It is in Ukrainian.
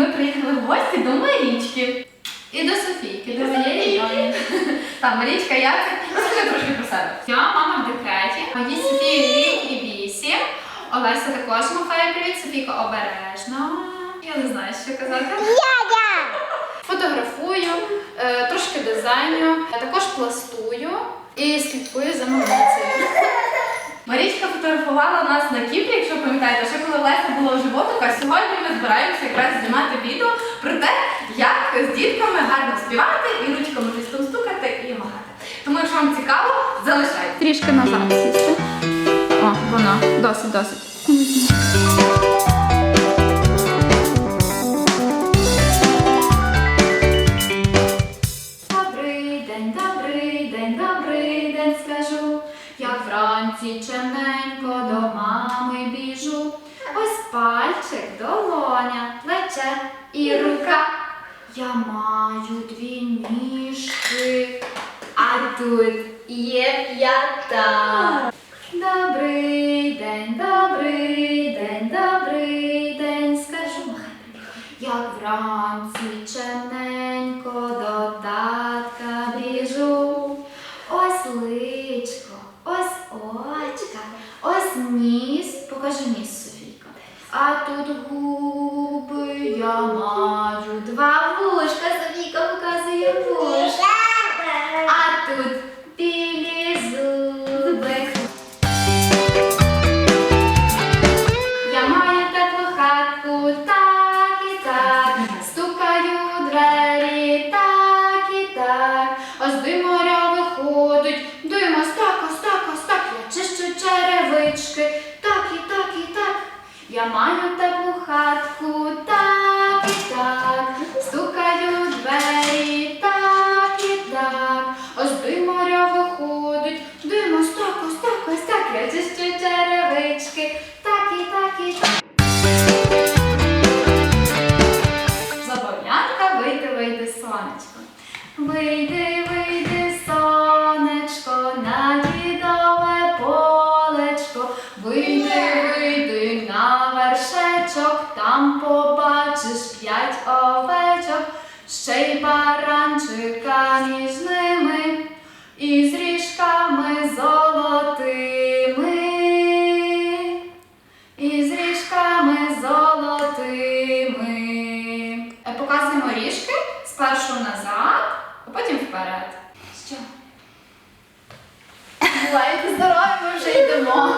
ми приїхали в гості до Марічки. І до Софійки, До моєї доні. Там Марічка, Яцик. Розкажи трошки про себе. Я мама в декреті. Моїй Софії рік і вісім. Олеся також махає привіт. Софійка обережно. Я не знаю, що казати. Фотографую, е, трошки дизайню, також пластую і слідкую за мамицею. Фотографувала нас на Кіпрі, якщо пам'ятаєте, ще коли Леся була у животику, а сьогодні ми збираємося якраз знімати відео про те, як з дітками гарно співати і ручками там стукати і махати. Тому, якщо вам цікаво, залишайте. Трішки назад сісти. О, воно, досить, досить. Добрий день, добрий день, добрий вранці чемненько до мами біжу. Ось пальчик, долоня, плече і рука. Я маю дві ніжки, а тут є п'ята. Добрий день, добрий день, добрий день, скажу. Як вранці чемненько до татка біжу. Ось личко, ось очка, ось ніс. Покажи ніс, Софійка. А тут губи Я маю теплу хатку, так і так, стукаю двері, так і так, ось до моря виходить, дим ось так, ось так, ось так, я чищу черевички, так і так, і так. Забавлянка, вийди, вийди, сонечко. Вийди, вершечок, там побачиш п'ять овечок, ще й баранчика між ними, і з ріжками золотими. І з ріжками золотими. Показуємо ріжки спершу назад, а потім вперед. Що? Бувайте здорові, ми вже йдемо.